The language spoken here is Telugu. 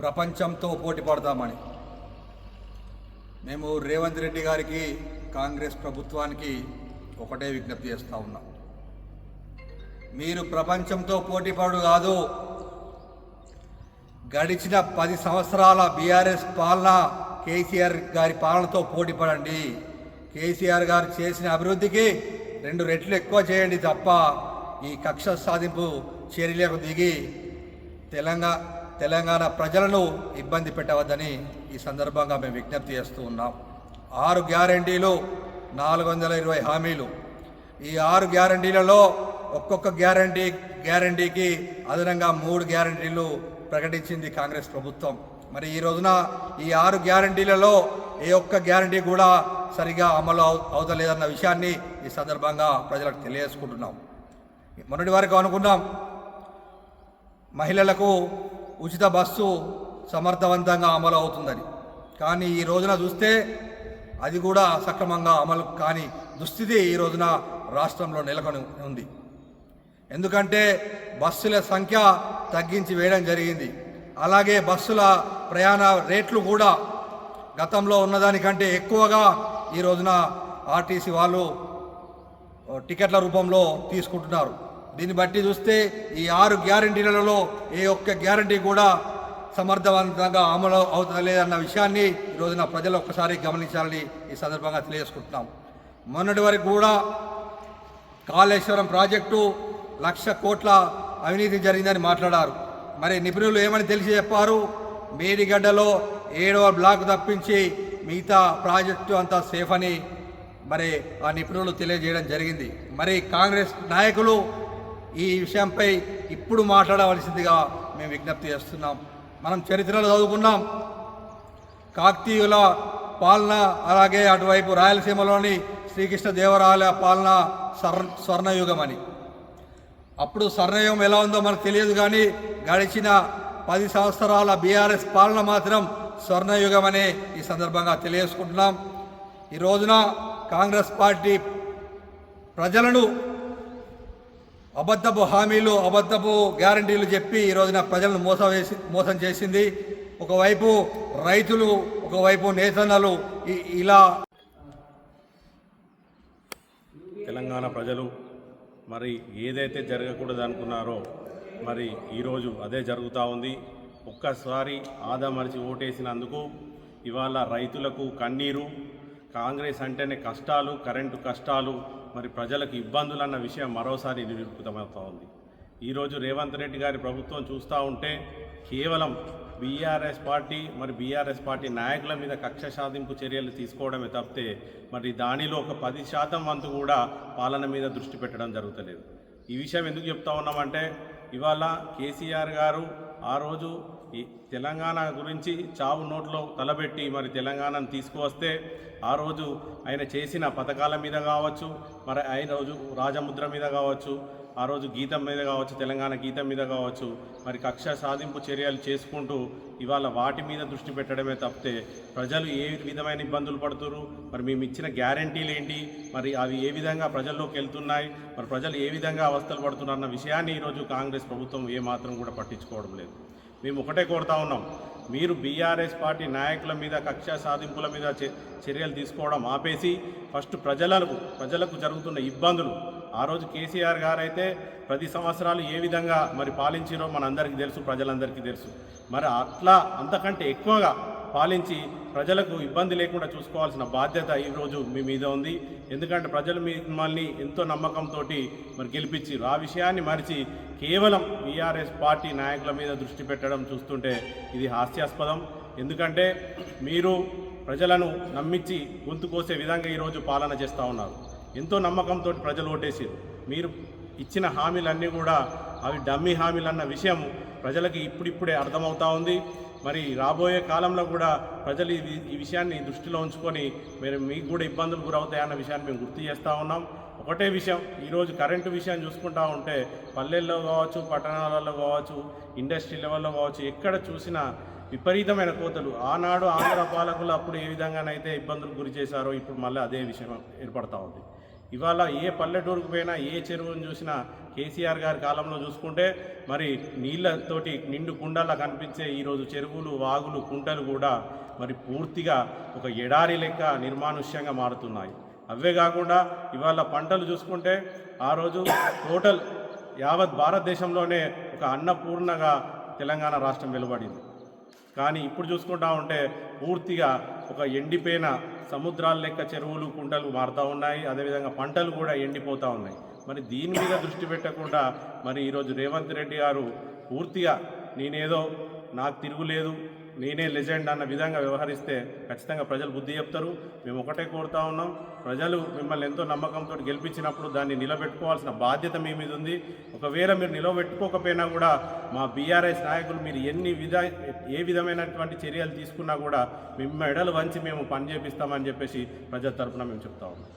ప్రపంచంతో పోటీ పడతామని. మేము రేవంత్ రెడ్డి గారికి కాంగ్రెస్ ప్రభుత్వానికి ఒకటే విజ్ఞప్తి చేస్తూ ఉన్నాం. మీరు ప్రపంచంతో పోటీ పడు కాదు గడిచిన పది సంవత్సరాల బీఆర్ఎస్ పాలన కేసీఆర్ గారి పాలనతో పోటీ పడండి. కేసీఆర్ గారు చేసిన అభివృద్ధికి రెండు రెట్లు ఎక్కువ చేయండి తప్ప ఈ కక్ష సాధింపు చర్యలకు దిగి తెలంగాణ తెలంగాణ ప్రజలను ఇబ్బంది పెట్టవద్దని ఈ సందర్భంగా మేము విజ్ఞప్తి చేస్తూ ఉన్నాం. ఆరు గ్యారంటీలు నాలుగు వందల ఇరవై హామీలు. ఈ ఆరు గ్యారంటీలలో ఒక్కొక్క గ్యారంటీ గ్యారంటీకి అదనంగా మూడు గ్యారంటీలు ప్రకటించింది కాంగ్రెస్ ప్రభుత్వం. మరి ఈ రోజున ఈ ఆరు గ్యారంటీలలో ఏ ఒక్క గ్యారంటీ కూడా సరిగా అమలు అవు అవుతలేదన్న విషయాన్ని ఈ సందర్భంగా ప్రజలకు తెలియజేసుకుంటున్నాం. మొన్నటి వరకు అనుకున్నాం మహిళలకు ఉచిత బస్సు సమర్థవంతంగా అమలు అవుతుందని. కానీ ఈ రోజున చూస్తే అది కూడా సక్రమంగా అమలు కాని దుస్థితి ఈ రోజున రాష్ట్రంలో నెలకొని ఉంది. ఎందుకంటే బస్సుల సంఖ్య తగ్గించి వేయడం జరిగింది. అలాగే బస్సుల ప్రయాణ రేట్లు కూడా గతంలో ఉన్నదానికంటే ఎక్కువగా ఈ రోజున ఆర్టీసీ వాళ్ళు టికెట్ల రూపంలో తీసుకుంటున్నారు. దీన్ని బట్టి చూస్తే ఈ ఆరు గ్యారంటీలలో ఏ ఒక్క గ్యారంటీ కూడా సమర్థవంతంగా అమలు అవుతలేదన్న విషయాన్ని ఈ రోజున ప్రజలు ఒక్కసారి గమనించాలని ఈ సందర్భంగా తెలియజేసుకుంటున్నాం. మొన్నటి వరకు కూడా కాళేశ్వరం ప్రాజెక్టు లక్ష కోట్ల అవినీతి జరిగిందని మాట్లాడారు. మరి నిపుణులు ఏమని తెలిసి చెప్పారు? మేడిగడ్డలో ఏడవ బ్లాక్ తప్పించి మిగతా ప్రాజెక్టు అంతా సేఫ్ అని మరి ఆ నిపుణులు తెలియజేయడం జరిగింది. మరి కాంగ్రెస్ నాయకులు ఈ విషయంపై ఇప్పుడు మాట్లాడవలసిందిగా మేము విజ్ఞప్తి చేస్తున్నాం. మనం చరిత్రలో చదువుకున్నాం. కాకతీయుల పాలన అలాగే అటువైపు రాయలసీమలోని శ్రీకృష్ణ దేవరాయల పాలన స్వర్ స్వర్ణయుగం అని. అప్పుడు స్వర్ణయుగం ఎలా ఉందో మనకు తెలియదు కానీ గడిచిన పది సంవత్సరాల బీఆర్ఎస్ పాలన మాత్రం స్వర్ణయుగం అనే ఈ సందర్భంగా తెలియజేసుకుంటున్నాం. ఈ రోజున కాంగ్రెస్ పార్టీ ప్రజలను అబద్ధపు హామీలు అబద్ధపు గ్యారంటీలు చెప్పి ఈ రోజున ప్రజలను మోసం వేసి మోసం చేసింది. ఒకవైపు రైతులు ఒకవైపు నేతన్నలు ఇలా తెలంగాణ ప్రజలు మరి ఏదైతే జరగకూడదు అనుకున్నారో మరి ఈరోజు అదే జరుగుతూ ఉంది. ఒక్కసారి ఆదా మరిచి ఓటేసినందుకు ఇవాళ రైతులకు కన్నీరు కాంగ్రెస్ అంటేనే కష్టాలు కరెంటు కష్టాలు మరి ప్రజలకు ఇబ్బందులు అన్న విషయం మరోసారి నిరూపితమవుతూ ఉంది ఈరోజు రేవంత్ రెడ్డి గారి ప్రభుత్వం చూస్తూ ఉంటే కేవలం బీఆర్ఎస్ పార్టీ మరి బీఆర్ఎస్ పార్టీ నాయకుల మీద కక్ష సాధింపు చర్యలు తీసుకోవడమే తప్పితే మరి దానిలో ఒక పది శాతం వంతు కూడా పాలన మీద దృష్టి పెట్టడం జరుగుతలేదు. ఈ విషయం ఎందుకు చెప్తా ఉన్నామంటే ఇవాళ కేసీఆర్ గారు ఆ రోజు ఈ తెలంగాణ గురించి చావు నోట్లో తలబెట్టి మరి తెలంగాణను తీసుకువస్తే ఆ రోజు ఆయన చేసిన పథకాల మీద కావచ్చు మరి ఆయన రోజు రాజముద్ర మీద కావచ్చు ఆ రోజు గీతం మీద కావచ్చు తెలంగాణ గీతం మీద కావచ్చు మరి కక్ష సాధింపు చర్యలు చేసుకుంటూ ఇవాళ వాటి మీద దృష్టి పెట్టడమే తప్పితే ప్రజలు ఏ విధమైన ఇబ్బందులు పడుతున్నారు మరి మేము ఇచ్చిన గ్యారంటీలు ఏంటి? మరి అవి ఏ విధంగా ప్రజల్లోకి వెళ్తున్నాయి? మరి ప్రజలు ఏ విధంగా అవస్థలు పడుతున్నారు అన్న విషయాన్ని ఈరోజు కాంగ్రెస్ ప్రభుత్వం ఏ మాత్రం కూడా పట్టించుకోవడం లేదు. మేము ఒకటే కోరుతా ఉన్నాం. మీరు బీఆర్ఎస్ పార్టీ నాయకుల మీద కక్ష సాధింపుల మీద చర్యలు తీసుకోవడం ఆపేసి ఫస్ట్ ప్రజలకు ప్రజలకు జరుగుతున్న ఇబ్బందులు. ఆ రోజు కేసీఆర్ గారైతే ప్రతి సంవత్సరాలు ఏ విధంగా మరి పాలించిరో మనందరికీ తెలుసు ప్రజలందరికీ తెలుసు. మరి అట్లా అంతకంటే ఎక్కువగా పాలించి ప్రజలకు ఇబ్బంది లేకుండా చూసుకోవాల్సిన బాధ్యత ఈరోజు మీ మీద ఉంది. ఎందుకంటే ప్రజలు మిమ్మల్ని ఎంతో నమ్మకంతో మరి గెలిపించారు ఆ విషయాన్ని మరిచి కేవలం బీఆర్ఎస్ పార్టీ నాయకుల మీద దృష్టి పెట్టడం చూస్తుంటే ఇది హాస్యాస్పదం. ఎందుకంటే మీరు ప్రజలను నమ్మించి గొంతు కోసే విధంగా ఈరోజు పాలన చేస్తూ ఉన్నారు. ఎంతో నమ్మకంతో ప్రజలు ఓటేసారు మీరు ఇచ్చిన హామీలన్నీ కూడా అవి డమ్మీ హామీలు అన్న విషయం ప్రజలకి ఇప్పుడిప్పుడే అర్థమవుతా ఉంది. మరి రాబోయే కాలంలో కూడా ప్రజలు ఇది ఈ విషయాన్ని దృష్టిలో ఉంచుకొని మీరు మీకు కూడా ఇబ్బందులు గురవుతాయన్న విషయాన్ని మేము గుర్తు చేస్తూ ఉన్నాం. ఒకటే విషయం ఈరోజు కరెంటు విషయం చూసుకుంటా ఉంటే పల్లెల్లో కావచ్చు పట్టణాలలో కావచ్చు ఇండస్ట్రీ లెవెల్లో కావచ్చు ఎక్కడ చూసినా విపరీతమైన కోతలు. ఆనాడు ఆంధ్ర పాలకులు అప్పుడు ఏ విధంగానైతే ఇబ్బందులు గురి చేశారో ఇప్పుడు మళ్ళీ అదే విషయం ఏర్పడతా ఉంది. ఇవాళ ఏ పల్లెటూరుకు పోయినా ఏ చెరువును చూసినా కేసీఆర్ గారి కాలంలో చూసుకుంటే మరి నీళ్ళతోటి నిండు కుండలా కనిపించే ఈరోజు చెరువులు వాగులు కుంటలు కూడా మరి పూర్తిగా ఒక ఎడారి లెక్క నిర్మానుష్యంగా మారుతున్నాయి. అవే కాకుండా ఇవాళ పంటలు చూసుకుంటే ఆ రోజు టోటల్ యావత్ భారతదేశంలోనే ఒక అన్నపూర్ణగా తెలంగాణ రాష్ట్రం వెలువడింది. కానీ ఇప్పుడు చూసుకుంటా ఉంటే పూర్తిగా ఒక ఎండిపోయిన సముద్రాల లెక్క చెరువులు కుంటలు మారుతూ ఉన్నాయి. అదేవిధంగా పంటలు కూడా ఎండిపోతూ ఉన్నాయి. మరి దీని మీద దృష్టి పెట్టకుండా మరి ఈరోజు రేవంత్ రెడ్డి గారు పూర్తిగా నేనేదో నాకు తిరుగులేదు నేనే లెజెండ్ అన్న విధంగా వ్యవహరిస్తే ఖచ్చితంగా ప్రజలు బుద్ధి చెప్తారు. మేము ఒకటే కోరుతా ఉన్నాం. ప్రజలు మిమ్మల్ని ఎంతో నమ్మకంతో గెలిపించినప్పుడు దాన్ని నిలబెట్టుకోవాల్సిన బాధ్యత మీ మీద ఉంది. ఒకవేళ మీరు నిలబెట్టుకోకపోయినా కూడా మా బీఆర్ఎస్ నాయకులు మీరు ఎన్ని విధ ఏ విధమైనటువంటి చర్యలు తీసుకున్నా కూడా మేము ఎడలు వంచి మేము పని చేపిస్తామని చెప్పేసి ప్రజల తరఫున మేము చెప్తా ఉన్నాం.